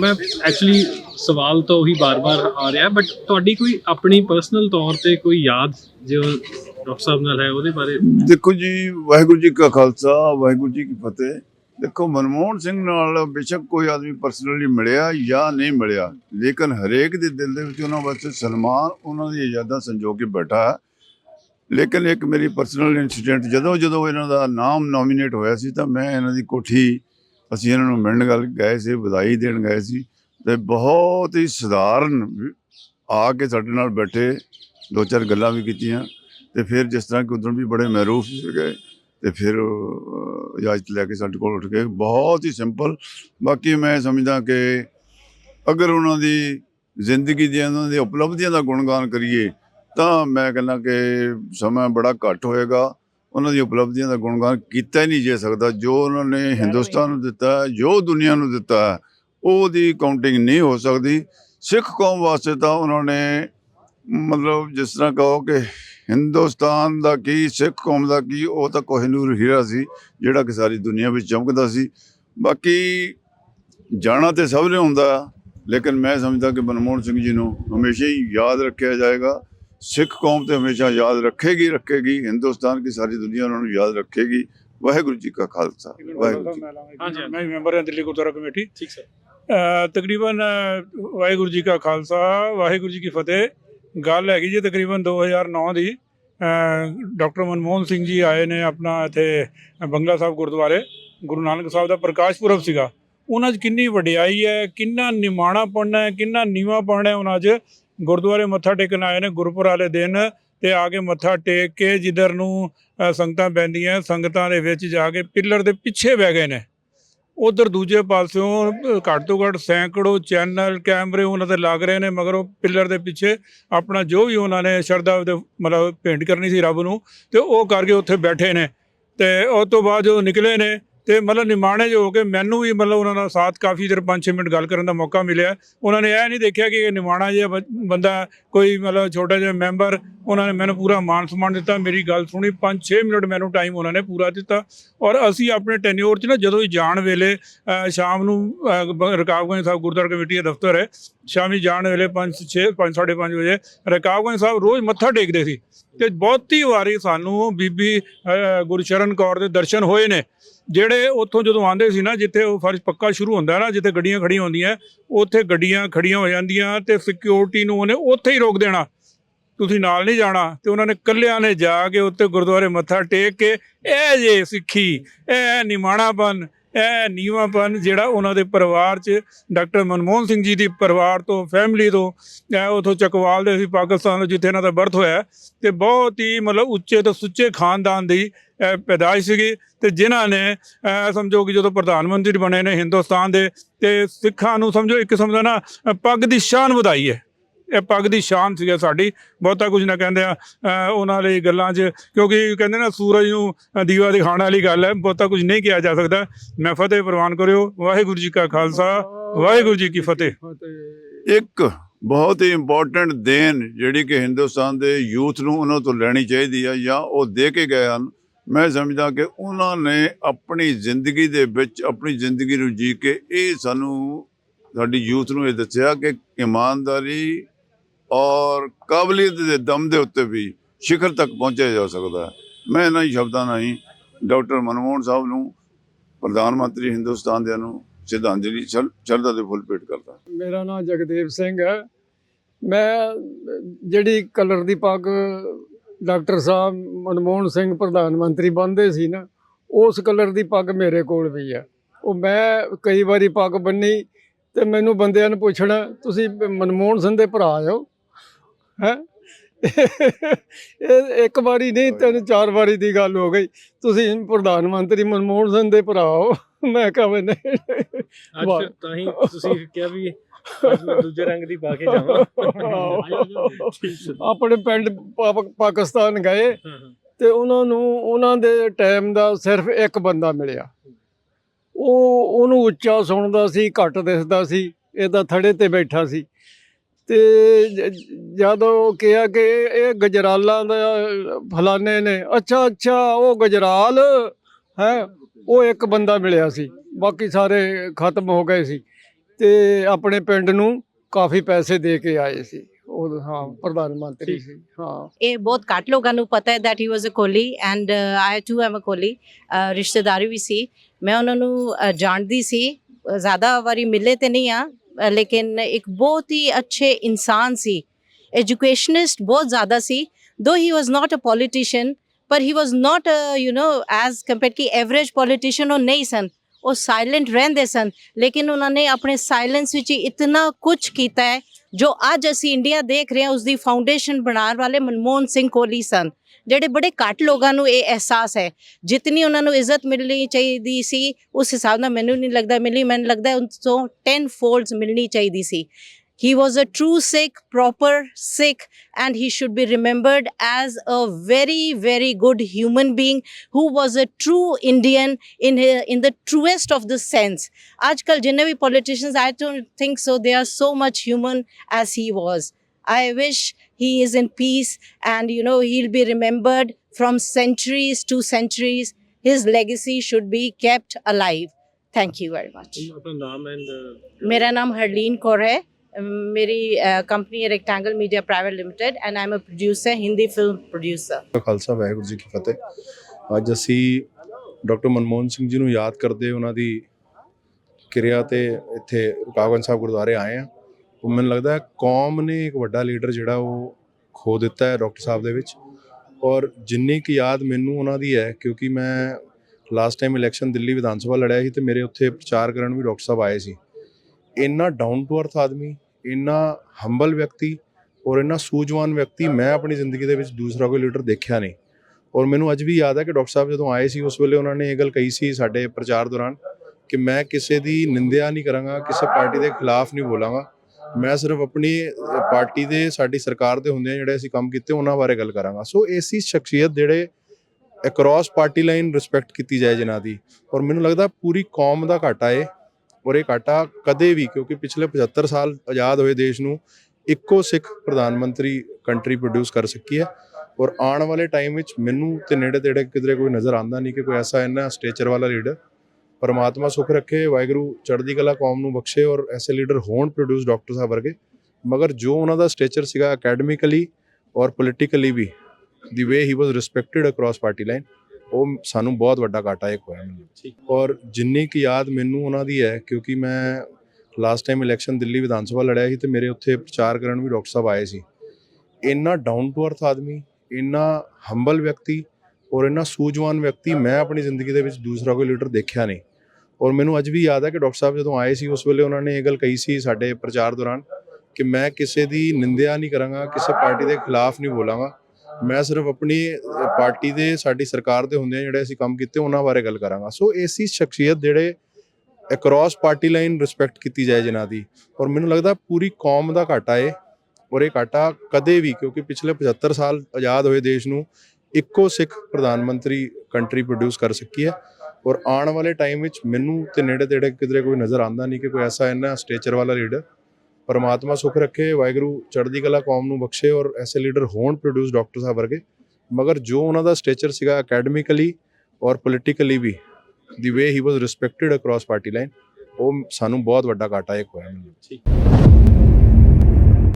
ਮੈਂ ਐਕਚੁਅਲੀ ਸਵਾਲ ਤਾਂ ਉਹੀ ਬਾਰ-ਬਾਰ ਆ ਰਿਹਾ ਬਟ ਤੁਹਾਡੀ ਕੋਈ ਆਪਣੀ ਪਰਸਨਲ ਤੌਰ ਤੇ ਕੋਈ ਯਾਦ ਜੋ ਡਾਕਟਰ ਸਾਹਿਬ ਨਾਲ ਹੈ ਉਹਦੇ ਬਾਰੇ? ਦੇਖੋ ਜੀ, ਵਾਹਿਗੁਰੂ ਜੀ ਕਾ ਖਾਲਸਾ, ਵਾਹਿਗੁਰੂ ਜੀ ਕੀ ਫਤਿਹ। ਦੇਖੋ, ਮਨਮੋਹਨ ਸਿੰਘ ਨਾਲ ਬੇਸ਼ੱਕ ਕੋਈ ਆਦਮੀ ਪਰਸਨਲੀ ਮਿਲਿਆ ਜਾਂ ਨਹੀਂ ਮਿਲਿਆ, ਲੇਕਿਨ ਹਰੇਕ ਦੇ ਦਿਲ ਦੇ ਵਿੱਚ ਉਹਨਾਂ ਵਾਸਤੇ ਸਨਮਾਨ, ਉਹਨਾਂ ਦੀ ਯਾਦਾਂ ਸੰਜੋ ਕੇ ਬੈਠਾ ਲੇਕਿਨ ਇੱਕ ਮੇਰੀ ਪਰਸਨਲ ਇਨਸੀਡੈਂਟ ਜਦੋਂ ਜਦੋਂ ਇਹਨਾਂ ਦਾ ਨਾਮ ਨੋਮੀਨੇਟ ਹੋਇਆ ਸੀ, ਤਾਂ ਮੈਂ ਇਹਨਾਂ ਦੀ ਕੋਠੀ ਅਸੀਂ ਇਹਨਾਂ ਨੂੰ ਮਿਲਣ ਗੱਲ ਗਏ ਸੀ, ਵਧਾਈ ਦੇਣ ਗਏ ਸੀ ਤੇ ਬਹੁਤ ਹੀ ਸਧਾਰਨ ਆ ਕੇ ਸਾਡੇ ਨਾਲ ਬੈਠੇ, ਦੋ ਚਾਰ ਗੱਲਾਂ ਵੀ ਕੀਤੀਆਂ ਤੇ ਫਿਰ ਜਿਸ ਤਰ੍ਹਾਂ ਕਿ ਉਦੋਂ ਵੀ ਬੜੇ ਮਹਿਰੂਫ ਸੀਗੇ ਤੇ ਫਿਰ ਇਜਾਜ਼ਤ ਲੈ ਕੇ ਸਾਡੇ ਕੋਲ ਉੱਠ ਗਏ। ਬਹੁਤ ਹੀ ਸਿੰਪਲ ਬਾਕੀ ਮੈਂ ਸਮਝਦਾ ਕਿ ਅਗਰ ਉਹਨਾਂ ਦੀ ਜ਼ਿੰਦਗੀ ਦੀਆਂ, ਉਹਨਾਂ ਦੀ ਉਪਲਬਧੀਆਂ ਦਾ ਗੁਣਗਾਨ ਕਰੀਏ ਤਾਂ ਮੈਂ ਕਹਿੰਦਾ ਕਿ ਸਮਾਂ ਬੜਾ ਘੱਟ ਹੋਏਗਾ। ਉਹਨਾਂ ਦੀ ਉਪਲਬਧੀਆਂ ਦਾ ਗੁਣਗਾਨ ਕੀਤਾ ਹੀ ਨਹੀਂ ਜਾ ਸਕਦਾ। ਜੋ ਉਹਨਾਂ ਨੇ ਹਿੰਦੁਸਤਾਨ ਨੂੰ ਦਿੱਤਾ ਜੋ ਦੁਨੀਆ ਨੂੰ ਦਿੱਤਾ ਉਹਦੀ ਕਾਊਂਟਿੰਗ ਨਹੀਂ ਹੋ ਸਕਦੀ। ਸਿੱਖ ਕੌਮ ਵਾਸਤੇ ਤਾਂ ਉਹਨਾਂ ਨੇ ਮਤਲਬ ਜਿਸ ਤਰ੍ਹਾਂ ਕਹੋ ਕਿ ਹਿੰਦੁਸਤਾਨ ਦਾ ਕੀ ਸਿੱਖ ਕੌਮ ਦਾ ਕੀ ਉਹ ਤਾਂ ਕੋਹਿਨੂਰ ਹੀਰਾ ਸੀ ਜਿਹੜਾ ਕਿ ਸਾਰੀ ਦੁਨੀਆ ਵਿੱਚ ਚਮਕਦਾ ਸੀ। ਬਾਕੀ ਜਾਣਾ ਤੇ ਸਭ ਨੇ ਹੁੰਦਾ ਲੇਕਿਨ ਮੈਂ ਸਮਝਦਾ ਕਿ ਮਨਮੋਹਨ ਸਿੰਘ ਜੀ ਨੂੰ ਹਮੇਸ਼ਾ ਹੀ ਯਾਦ ਰੱਖਿਆ ਜਾਏਗਾ। ਸਿੱਖ ਕੌਮ ਤੇ ਹਮੇਸ਼ਾ ਯਾਦ ਰੱਖੇਗੀ ਰੱਖੇਗੀ ਹਿੰਦੁਸਤਾਨ ਦੀ ਸਾਰੀ ਦੁਨੀਆ ਉਹਨਾਂ ਨੂੰ ਯਾਦ ਰੱਖੇਗੀ। ਵਾਹਿਗੁਰੂ ਜੀ ਕਾ ਖਾਲਸਾ ਵਾਹਿਗੁਰੂ ਜੀ ਹਾਂਜੀ, ਮੈਂ ਮੈਂਬਰ ਹਾਂ ਦਿੱਲੀ ਗੁਰਦੁਆਰਾ ਕਮੇਟੀ। ਠੀਕ ਸਰ। ਤਕਰੀਬਨ ਵਾਹਿਗੁਰੂ ਜੀ ਕਾ ਖਾਲਸਾ ਵਾਹਿਗੁਰੂ ਜੀ ਕੀ ਫਤਿਹ। ਗੱਲ ਹੈਗੀ ਜੀ ਤਕਰੀਬਨ 2009 ਦੀ। ਡਾਕਟਰ ਮਨਮੋਹਨ ਸਿੰਘ ਜੀ ਆਏ ਨੇ ਆਪਣਾ ਇੱਥੇ ਬੰਗਲਾ ਸਾਹਿਬ ਗੁਰਦੁਆਰੇ। ਗੁਰੂ ਨਾਨਕ ਸਾਹਿਬ ਦਾ ਪ੍ਰਕਾਸ਼ ਪੁਰਬ ਸੀਗਾ। ਉਹਨਾਂ 'ਚ ਕਿੰਨੀ ਵਡਿਆਈ ਹੈ, ਕਿੰਨਾ ਨਿਮਾਣਾ ਪੜਨਾ ਹੈ, ਕਿੰਨਾ ਨੀਵਾ ਪੜਨਾ ਹੈ, ਉਹਨਾਂ 'ਚ ਗੁਰਦੁਆਰੇ ਮੱਥਾ ਟੇਕਣ ਆਏ ਨੇ, ਗੁਰਪੁਰ ਵਾਲੇ ਦਿਨ ਤੇ ਆ ਕੇ ਮੱਥਾ ਟੇਕ ਕੇ ਜਿੱਧਰ ਨੂੰ ਸੰਗਤਾਂ ਬੈੰਦੀਆਂ ਸੰਗਤਾਂ ਦੇ ਵਿੱਚ ਜਾ ਕੇ ਪਿੱਲਰ ਦੇ ਪਿੱਛੇ ਬਹਿ ਗਏ ਨੇ। ਉਧਰ ਦੂਜੇ ਪਾਸਿਓਂ ਘੱਟ ਤੋਂ ਘੱਟ ਸੈਂਕੜੋ ਚੈਨਲ, ਕੈਮਰੇ ਉਹਨਾਂ ਤੇ ਲੱਗ ਰਹੇ ਨੇ, ਮਗਰ ਉਹ ਪਿੱਲਰ ਦੇ ਪਿੱਛੇ ਆਪਣਾ ਜੋ ਵੀ ਉਹਨਾਂ ਨੇ ਸ਼ਰਧਾ ਦੇ ਮਤਲਬ ਭੇਂਟ ਕਰਨੀ ਸੀ ਰੱਬ ਨੂੰ ਤੇ ਉਹ ਕਰਕੇ ਉੱਥੇ ਬੈਠੇ ਨੇ। ਤੇ ਉਸ ਤੋਂ ਬਾਅਦ ਜਦੋਂ ਨਿਕਲੇ ਨੇ ਤੇ ਮਤਲਬ ਨਿਮਾਣੇ ਜੋ ਹੋ ਕੇ ਮੈਨੂੰ ਵੀ ਮਤਲਬ ਉਹਨਾਂ ਨਾਲ ਸਾਥ ਕਾਫੀ ਦੇਰ 5-6 ਮਿੰਟ ਗੱਲ ਕਰਨ ਦਾ ਮੌਕਾ ਮਿਲਿਆ। ਉਹਨਾਂ ਨੇ ਇਹ ਨਹੀਂ ਦੇਖਿਆ ਕਿ ਇਹ ਨਿਮਾਣਾ ਜਿਹਾ ਬੰਦਾ ਕੋਈ ਮਤਲਬ ਛੋਟਾ ਜਿਹਾ ਮੈਂਬਰ ਉਹਨਾਂ ਨੇ ਮੈਨੂੰ ਪੂਰਾ ਮਾਨ ਸਨਮਾਨ ਦਿੱਤਾ ਮੇਰੀ ਗੱਲ ਸੁਣੀ 5-6 ਮਿੰਟ ਮੈਨੂੰ ਟਾਈਮ ਉਹਨਾਂ ਨੇ ਪੂਰਾ ਦਿੱਤਾ ਔਰ ਅਸੀਂ ਆਪਣੇ ਟੈਨਿਓਰ 'ਚ ਨਾ ਜਦੋਂ ਵੀ ਜਾਣ ਵੇਲੇ ਸ਼ਾਮ ਨੂੰ ਅ, ਰਕਾਬਗੰਜ ਸਾਹਿਬ ਗੁਰਦੁਆਰਾ ਕਮੇਟੀ ਦਾ ਦਫ਼ਤਰ ਹੈ ਸ਼ਾਮੀ ਜਾਣ ਵੇਲੇ 5 6 5 5:30 ਵਜੇ ਰਕਾਬਗੰਜ ਸਾਹਿਬ ਰੋਜ਼ ਮੱਥਾ ਟੇਕਦੇ ਸੀ ਤੇ ਬਹੁਤੀ ਵਾਰੀ ਸਾਨੂੰ ਬੀਬੀ ਗੁਰਸ਼ਰਨ ਕੌਰ ਦੇ ਦਰਸ਼ਨ ਹੋਏ ਨੇ ਜਿਹੜੇ ਉੱਥੋਂ ਜਦੋਂ ਆਉਂਦੇ ਸੀ ਨਾ ਜਿੱਥੇ ਉਹ ਫਰਜ਼ ਪੱਕਾ ਸ਼ੁਰੂ ਹੁੰਦਾ ਨਾ ਜਿੱਥੇ ਗੱਡੀਆਂ ਖੜੀਆਂ ਹੁੰਦੀਆਂ ਉੱਥੇ ਗੱਡੀਆਂ ਖੜੀਆਂ ਹੋ ਜਾਂਦੀਆਂ ਤੇ ਸਿਕਿਉਰਿਟੀ ਨੂੰ ਉਹਨੇ ਉੱਥੇ ਹੀ ਰੋਕ ਦੇਣਾ। ਤੁਸੀਂ ਨਾਲ ਨਹੀਂ ਜਾਣਾ। ਤੇ ਉਹਨਾਂ ਨੇ ਕੱਲਿਆਂ ਨੇ ਜਾ ਕੇ ਉੱਤੇ ਗੁਰਦੁਆਰੇ ਮੱਥਾ ਟੇਕ ਕੇ ਇਹ ਜੇ ਸਿੱਖੀ, ਇਹ ਨਿਮਾਣਾਪਨ, ਇਹ ਨੀਵਾਂਪਨ ਜਿਹੜਾ ਉਹਨਾਂ ਦੇ ਪਰਿਵਾਰ 'ਚ ਡਾਕਟਰ ਮਨਮੋਹਨ ਸਿੰਘ ਜੀ ਦੀ ਪਰਿਵਾਰ ਤੋਂ ਫੈਮਿਲੀ ਤੋਂ, ਇਹ ਉਥੋਂ ਚਕਵਾਲ ਦੇ ਸੀ ਪਾਕਿਸਤਾਨ ਤੋਂ ਜਿੱਥੇ ਇਹਨਾਂ ਦਾ ਬਰਥ ਹੋਇਆ ਤੇ ਬਹੁਤ ਹੀ ਮਤਲਬ ਉੱਚੇ ਤੋਂ ਸੁੱਚੇ ਖਾਨਦਾਨ ਦੀ ਪੈਦਾਇਸ਼ ਸੀਗੀ। ਤੇ ਜਿਨ੍ਹਾਂ ਨੇ ਸਮਝੋ ਕਿ ਜਦੋਂ ਪ੍ਰਧਾਨ ਮੰਤਰੀ ਬਣੇ ਨੇ ਹਿੰਦੁਸਤਾਨ ਦੇ, ਤੇ ਸਿੱਖਾਂ ਨੂੰ ਸਮਝੋ ਇੱਕ ਕਿਸਮ ਦਾ ਨਾ, ਪੱਗ ਦੀ ਸ਼ਾਨ ਵਧਾਈ ਹੈ। ਇਹ ਪੱਗ ਦੀ ਸ਼ਾਨ ਸੀਗਾ ਸਾਡੀ। ਬਹੁਤਾ ਕੁਝ ਨਾ ਕਹਿੰਦੇ ਆ ਉਹਨਾਂ ਲਈ ਗੱਲਾਂ 'ਚ, ਕਿਉਂਕਿ ਕਹਿੰਦੇ ਨਾ ਸੂਰਜ ਨੂੰ ਦੀਵਾ ਦਿਖਾਉਣ ਵਾਲੀ ਗੱਲ ਹੈ, ਬਹੁਤਾ ਕੁਝ ਨਹੀਂ ਕਿਹਾ ਜਾ ਸਕਦਾ। ਮੈਂ ਫਤਿਹ ਪ੍ਰਵਾਨ ਕਰਿਓ। ਵਾਹਿਗੁਰੂ ਜੀ ਕਾ ਖਾਲਸਾ, ਵਾਹਿਗੁਰੂ ਜੀ ਕੀ ਫਤਿਹ। ਇੱਕ ਬਹੁਤ ਹੀ ਇੰਪੋਰਟੈਂਟ ਦੇਣ ਜਿਹੜੀ ਕਿ ਹਿੰਦੁਸਤਾਨ ਦੇ ਯੂਥ ਨੂੰ ਉਹਨਾਂ ਤੋਂ ਲੈਣੀ ਚਾਹੀਦੀ ਹੈ ਜਾਂ ਉਹ ਦੇ ਕੇ ਗਏ ਹਨ। ਮੈਂ ਸਮਝਦਾ ਕਿ ਉਹਨਾਂ ਨੇ ਆਪਣੀ ਜ਼ਿੰਦਗੀ ਦੇ ਵਿੱਚ ਆਪਣੀ ਜ਼ਿੰਦਗੀ ਨੂੰ ਜੀ ਕੇ ਇਹ ਸਾਨੂੰ, ਸਾਡੀ ਯੂਥ ਨੂੰ ਇਹ ਦੱਸਿਆ ਕਿ ਇਮਾਨਦਾਰੀ ਔਰ ਕਾਬਲੀਅਤ ਦੇ ਦਮ ਦੇ ਉੱਤੇ ਵੀ ਸਿਖਰ ਤੱਕ ਪਹੁੰਚਿਆ ਜਾ ਸਕਦਾ ਹੈ। ਮੈਂ ਇਹਨਾਂ ਹੀ ਸ਼ਬਦਾਂ ਨਾਲ ਹੀ ਡਾਕਟਰ ਮਨਮੋਹਨ ਸਾਹਿਬ ਨੂੰ, ਪ੍ਰਧਾਨ ਮੰਤਰੀ ਹਿੰਦੁਸਤਾਨ ਦੇ ਨੂੰ ਸ਼ਰਧਾਂਜਲੀ, ਸ਼ਰ- ਸ਼ਰਧਾ ਦੇ ਫੁੱਲ ਭੇਟ ਕਰਦਾ ਮੇਰਾ ਨਾਮ ਜਗਦੇਵ ਸਿੰਘ ਹੈ। ਮੈਂ ਜਿਹੜੀ ਕਲਰ ਦੀ ਪੱਗ ਡਾਕਟਰ ਸਾਹਿਬ ਮਨਮੋਹਨ ਸਿੰਘ, ਪ੍ਰਧਾਨ ਮੰਤਰੀ ਬੰਨਦੇ ਸੀ ਨਾ, ਉਸ ਕਲਰ ਦੀ ਪੱਗ ਮੇਰੇ ਕੋਲ ਵੀ ਹੈ। ਉਹ ਮੈਂ ਕਈ ਵਾਰੀ ਪੱਗ ਬੰਨੀ ਤੇ ਮੈਨੂੰ ਬੰਦਿਆਂ ਨੂੰ ਪੁੱਛਣਾ, ਤੁਸੀਂ ਮਨਮੋਹਨ ਸਿੰਘ ਦੇ ਭਰਾ ਹੋ? ਹੈ? ਇਹ ਇੱਕ ਵਾਰੀ ਨਹੀਂ ਤਿੰਨ ਚਾਰ ਵਾਰੀ ਦੀ ਗੱਲ ਹੋ ਗਈ। ਤੁਸੀਂ ਪ੍ਰਧਾਨ ਮੰਤਰੀ ਮਨਮੋਹਨ ਸਿੰਘ ਦੇ ਭਰਾ ਹੋ। ਮੈਂ ਕਹਾਂ ਨਹੀਂ। ਅੱਜ ਤਾਂ ਹੀ ਤੁਸੀਂ ਕਿਹਾ ਵੀ ਦੂਜੇ ਰੰਗ ਦੀ ਪਾ ਕੇ ਜਾਵਾਂ। ਆਪਣੇ ਪਿੰਡ ਪਾ- ਪਾਕਿਸਤਾਨ ਗਏ। ਤੇ ਉਹਨਾਂ ਨੂੰ ਉਹਨਾਂ ਦੇ ਟਾਈਮ ਦਾ ਸਿਰਫ ਇੱਕ ਬੰਦਾ ਮਿਲਿਆ। ਉਹ ਉਹਨੂੰ ਉੱਚਾ ਸੁਣਦਾ ਸੀ ਘੱਟ ਦਿਸਦਾ ਸੀ ਇਹ ਤਾਂ ਥੜੇ ਤੇ ਬੈਠਾ ਸੀ। ਤੇ ਜਦੋਂ ਕਿਹਾ ਕਿ ਇਹ ਗਜਰਾਲਾਂ ਦਾ ਫਲਾਣੇ ਨੇ। ਅੱਛਾ ਅੱਛਾ ਉਹ ਗਜਰਾਲ ਹੈ ਉਹ ਇੱਕ ਬੰਦਾ ਮਿਲਿਆ ਸੀ। ਬਾਕੀ ਸਾਰੇ ਖਤਮ ਹੋ ਗਏ ਸੀ। ਤੇ ਆਪਣੇ ਪਿੰਡ ਨੂੰ ਕਾਫੀ ਪੈਸੇ ਦੇ ਕੇ ਆਏ ਸੀ। ਉਹ ਹਾਂ ਪ੍ਰਧਾਨ ਮੰਤਰੀ। ਸੀ ਹਾਂ। ਇਹ ਬਹੁਤ ਘੱਟ ਲੋਕਾਂ ਨੂੰ ਪਤਾ ਹੈ that he was a Kohli and I too am a Kohli ਅ, ਰਿਸ਼ਤੇਦਾਰੀ ਵੀ ਸੀ। ਮੈਂ ਉਹਨਾਂ ਨੂੰ ਅ, ਜਾਣਦੀ ਸੀ। ਅ, ਜ਼ਿਆਦਾ ਵਾਰੀ ਮਿਲੇ ਤੇ ਨਹੀਂ ਆ ਅ, ਲੇਕਿਨ ਇੱਕ ਬਹੁਤ ਹੀ ਅੱਛੇ ਇਨਸਾਨ ਸੀ ਐਜੂਕੇਸ਼ਨਿਸਟ ਬਹੁਤ ਜ਼ਿਆਦਾ ਸੀ ਦੋ ਹੀ ਵਾਸ ਨਾਟ ਅ ਪੋਲੀਟੀਸ਼ੀਅਨ ਪਰ he was not you know as compare Ki average politician ਉਹ ਨਹੀਂ ਸਨ ਉਹ ਸਾਇਲੈਂਟ ਰਹਿੰਦੇ ਸਨ। ਲੇਕਿਨ ਉਹਨਾਂ ਨੇ ਆਪਣੇ ਸਾਇਲੈਂਸ ਵਿੱਚ ਹੀ ਇਤਨਾ ਕੁਝ ਕੀਤਾ ਹੈ, ਜੋ ਅੱਜ ਅਸੀਂ ਇੰਡੀਆ ਦੇਖ ਰਹੇ ਹਾਂ ਉਸ ਦੀ ਫਾਊਂਡੇਸ਼ਨ ਬਣਾਉਣ ਵਾਲੇ ਮਨਮੋਹਨ ਸਿੰਘ ਕੋਹਲੀ ਸਨ। ਜਿਹੜੇ ਬੜੇ ਘੱਟ ਲੋਕਾਂ ਨੂੰ ਇਹ ਅਹਿਸਾਸ ਹੈ। ਜਿਤਨੀ ਉਹਨਾਂ ਨੂੰ ਇੱਜ਼ਤ ਮਿਲਣੀ ਚਾਹੀਦੀ ਸੀ, ਉਸ ਹਿਸਾਬ ਨਾਲ ਮੈਨੂੰ ਨਹੀਂ ਲੱਗਦਾ, ਮਿਲੀ, ਮੈਨੂੰ ਲੱਗਦਾ ਉਸ ਤੋਂ 10 ਫੋਲਡਸ ਮਿਲਣੀ ਚਾਹੀਦੀ ਸੀ। He was a true Sikh, proper Sikh, and he should be remembered as a very, very good human being who was a true Indian in, in the truest of the sense. Ajkal Jinavi politicians, I don't think so. They are so much human as he was. I wish he is in peace and, you know, he'll be remembered from centuries to centuries. His legacy should be kept alive. Thank you very much. मेरा नाम Harleen Harleen Kaur. ਮੇਰੀ company ਹੈ Rectangle Media Private Limited and I am a producer Hindi film producer Khalsa, Waheguru ji ਕੀ ਫਤਿਹ। ਅੱਜ ਅਸੀਂ doctor Manmohan Singh ji ਨੂੰ ਯਾਦ ਕਰਦੇ ਉਹਨਾਂ ਦੀ ਕਿਰਿਆ ਤੇ ਇੱਥੇ ਕਾਗਨ ਸਾਹਿਬ ਗੁਰਦੁਆਰੇ ਆਏ ਆ ਮੈਨੂੰ ਲੱਗਦਾ ਕੌਮ ਨੇ ਇੱਕ ਵੱਡਾ ਲੀਡਰ ਜਿਹੜਾ ਉਹ ਖੋ ਦਿੱਤਾ ਹੈ ਡਾਕਟਰ ਸਾਹਿਬ ਦੇ ਵਿੱਚ। ਔਰ ਜਿੰਨੀ ਕੀ ਯਾਦ ਮੈਨੂੰ ਉਹਨਾਂ ਦੀ ਹੈ, ਕਿਉਂਕਿ ਮੈਂ last time election Delhi Vidhan Sabha ਲੜਿਆ ਸੀ ਤੇ ਮੇਰੇ ਉੱਥੇ ਪ੍ਰਚਾਰ ਕਰਨ ਵੀ ਡਾਕਟਰ ਸਾਹਿਬ ਆਏ ਸੀ। ਇੰਨਾ ਡਾਊਨ ਟੂ ਅਰਥ ਆਦਮੀ, ਇੰਨਾ ਹੰਬਲ ਵਿਅਕਤੀ ਔਰ ਇੰਨਾ ਸੂਝਵਾਨ ਵਿਅਕਤੀ ਮੈਂ ਆਪਣੀ ਜ਼ਿੰਦਗੀ ਦੇ ਵਿੱਚ ਦੂਸਰਾ ਕੋਈ ਲੀਡਰ ਦੇਖਿਆ ਨਹੀਂ। ਔਰ ਮੈਨੂੰ ਅੱਜ ਵੀ ਯਾਦ ਹੈ ਕਿ ਡਾਕਟਰ ਸਾਹਿਬ ਜਦੋਂ ਆਏ ਸੀ, ਉਸ ਵੇਲੇ ਉਹਨਾਂ ਨੇ ਇਹ ਗੱਲ ਕਹੀ ਸੀ ਸਾਡੇ ਪ੍ਰਚਾਰ ਦੌਰਾਨ ਕਿ ਮੈਂ ਕਿਸੇ ਦੀ ਨਿੰਦਿਆ ਨਹੀਂ ਕਰਾਂਗਾ, ਕਿਸੇ ਪਾਰਟੀ ਦੇ ਖਿਲਾਫ ਨਹੀਂ ਬੋਲਾਂਗਾ। ਮੈਂ ਸਿਰਫ ਆਪਣੀ ਪਾਰਟੀ ਦੇ, ਸਾਡੀ ਸਰਕਾਰ ਦੇ ਹੁੰਦੇ ਜਿਹੜੇ ਅਸੀਂ ਕੰਮ ਕੀਤੇ ਉਹਨਾਂ ਬਾਰੇ ਗੱਲ ਕਰਾਂਗਾ। ਸੋ ਐਸੀ ਸ਼ਖਸੀਅਤ ਜਿਹੜੇ ਅਕ੍ਰੋਸ ਪਾਰਟੀ ਲਾਈਨ ਰਿਸਪੈਕਟ ਕੀਤੀ ਜਾਏ ਜਿਨ੍ਹਾਂ ਦੀ। ਔਰ ਮੈਨੂੰ ਲੱਗਦਾ ਪੂਰੀ ਕੌਮ ਦਾ ਘਾਟਾ ਏ ਔਰ ਇਹ ਘਾਟਾ ਕਦੇ ਵੀ, ਕਿਉਂਕਿ ਪਿਛਲੇ 75 ਸਾਲ ਆਜ਼ਾਦ ਹੋਏ ਦੇਸ਼ ਨੂੰ ਇੱਕੋ ਸਿੱਖ ਪ੍ਰਧਾਨ ਮੰਤਰੀ ਕੰਟਰੀ ਪ੍ਰੋਡਿਊਸ ਕਰ ਸਕੀ ਹੈ। ਔਰ ਆਉਣ ਵਾਲੇ ਟਾਈਮ ਵਿੱਚ ਮੈਨੂੰ ਤੇ ਨੇੜੇ ਤੇੜੇ ਕਿਧਰੇ ਕੋਈ ਨਜ਼ਰ ਆਂਦਾ ਨਹੀਂ ਕਿ ਕੋਈ ਐਸਾ ਇੰਨਾ ਸਟੇਚਰ ਵਾਲਾ ਲੀਡਰ ਪਰਮਾਤਮਾ ਸੁਖ ਰੱਖੇ, ਵਾਹਿਗੁਰੂ ਚੜ੍ਹਦੀ ਕਲਾ ਕੌਮ ਨੂੰ ਬਖਸ਼ੇ ਔਰ ਐਸੇ ਲੀਡਰ ਹੋਣ ਪ੍ਰੋਡਿਊਸ ਡਾਕਟਰ ਸਾਹਿਬ ਵਰਗੇ। ਮਗਰ ਜੋ ਉਹਨਾਂ ਦਾ ਸਟੇਚਰ ਸੀਗਾ ਅਕੈਡਮਿਕਲੀ ਔਰ politically we the way he was respected across party line ਉਹ ਸਾਨੂੰ ਬਹੁਤ ਵੱਡਾ ਘਾਟਾ ਇੱਕ ਹੋਇਆ ਮੈਨੂੰ। ਔਰ ਜਿੰਨੀ ਕੁ ਯਾਦ ਮੈਨੂੰ ਉਹਨਾਂ ਦੀ ਹੈ ਕਿਉਂਕਿ ਮੈਂ last time election Delhi Vidhan Sabha ਲੜਿਆ ਸੀ ਤੇ ਮੇਰੇ ਉੱਥੇ ਪ੍ਰਚਾਰ ਕਰਨ ਵੀ ਡਾਕਟਰ ਸਾਹਿਬ ਆਏ ਸੀ। ਇੰਨਾ ਡਾਊਨ ਟੂ ਅਰਥ ਆਦਮੀ ਇੰਨਾ ਹੰਬਲ ਵਿਅਕਤੀ ਔਰ ਇੰਨਾ ਸੂਝਵਾਨ ਵਿਅਕਤੀ ਮੈਂ ਆਪਣੀ ਜ਼ਿੰਦਗੀ ਦੇ ਵਿੱਚ ਦੂਸਰਾ ਕੋਈ ਲੀਡਰ ਦੇਖਿਆ ਨਹੀਂ। ਔਰ ਮੈਨੂੰ ਅੱਜ ਵੀ ਯਾਦ ਹੈ ਕਿ ਡਾਕਟਰ ਸਾਹਿਬ ਜਦੋਂ ਆਏ ਸੀ ਉਸ ਵੇਲੇ ਉਹਨਾਂ ਨੇ ਇਹ ਗੱਲ ਕਹੀ ਸੀ ਸਾਡੇ ਪ੍ਰਚਾਰ ਦੌਰਾਨ ਕਿ ਮੈਂ ਕਿਸੇ ਦੀ ਨਿੰਦਿਆ ਨਹੀਂ ਕਰਾਂਗਾ ਕਿਸੇ ਪਾਰਟੀ ਦੇ ਖਿਲਾਫ ਨਹੀਂ ਬੋਲਾਂਗਾ। ਮੈਂ ਸਿਰਫ ਆਪਣੀ ਪਾਰਟੀ ਦੇ, ਸਾਡੀ ਸਰਕਾਰ ਦੇ ਹੁੰਦੇ ਜਿਹੜੇ ਅਸੀਂ ਕੰਮ ਕੀਤੇ, ਉਹਨਾਂ ਬਾਰੇ ਗੱਲ ਕਰਾਂਗਾ। ਸੋ ਐਸੀ ਸ਼ਖਸੀਅਤ ਜਿਹੜੇ ਅਕ੍ਰੋਸ ਪਾਰਟੀ ਲਾਈਨ ਰਿਸਪੈਕਟ ਕੀਤੀ ਜਾਏ ਜਿਨ੍ਹਾਂ ਦੀ, ਔਰ ਮੈਨੂੰ ਲੱਗਦਾ ਪੂਰੀ ਕੌਮ ਦਾ ਘਾਟਾ ਏ, ਔਰ ਇਹ ਘਾਟਾ ਕਦੇ ਵੀ, ਕਿਉਂਕਿ ਪਿਛਲੇ 75 ਸਾਲ ਆਜ਼ਾਦ ਹੋਏ ਦੇਸ਼ ਨੂੰ ਇੱਕੋ ਸਿੱਖ ਪ੍ਰਧਾਨ ਮੰਤਰੀ ਕੰਟਰੀ ਪ੍ਰੋਡਿਊਸ ਕਰ ਸਕੀ ਹੈ, ਔਰ ਆਉਣ ਵਾਲੇ ਟਾਈਮ ਵਿੱਚ ਮੈਨੂੰ ਤੇ ਨੇੜੇ ਤੇੜੇ ਕਿਧਰੇ ਕੋਈ ਨਜ਼ਰ ਆਉਂਦਾ ਨਹੀਂ ਕਿ ਕੋਈ ਐਸਾ ਇੰਨਾ ਸਟੇਚਰ ਵਾਲਾ ਲੀਡਰ ਪਰਮਾਤਮਾ ਸੁਖ ਰੱਖੇ, ਵਾਹਿਗੁਰੂ ਚੜ੍ਹਦੀ ਕਲਾ ਕੌਮ ਨੂੰ ਬਖਸ਼ੇ ਔਰ ਐਸੇ ਲੀਡਰ ਹੋਣ ਪ੍ਰੋਡਿਊਸ ਡਾਕਟਰ ਸਾਹਿਬ ਵਰਗੇ। ਮਗਰ ਜੋ ਉਹਨਾਂ ਦਾ ਸਟੇਚਰ ਸੀਗਾ ਅਕੈਡਮਿਕਲੀ ਔਰ politically we the way he was respected across party line ਉਹ ਸਾਨੂੰ ਬਹੁਤ ਵੱਡਾ ਘਾਟਾ ਇੱਕ ਹੋਇਆ ਮੈਨੂੰ ਠੀਕ।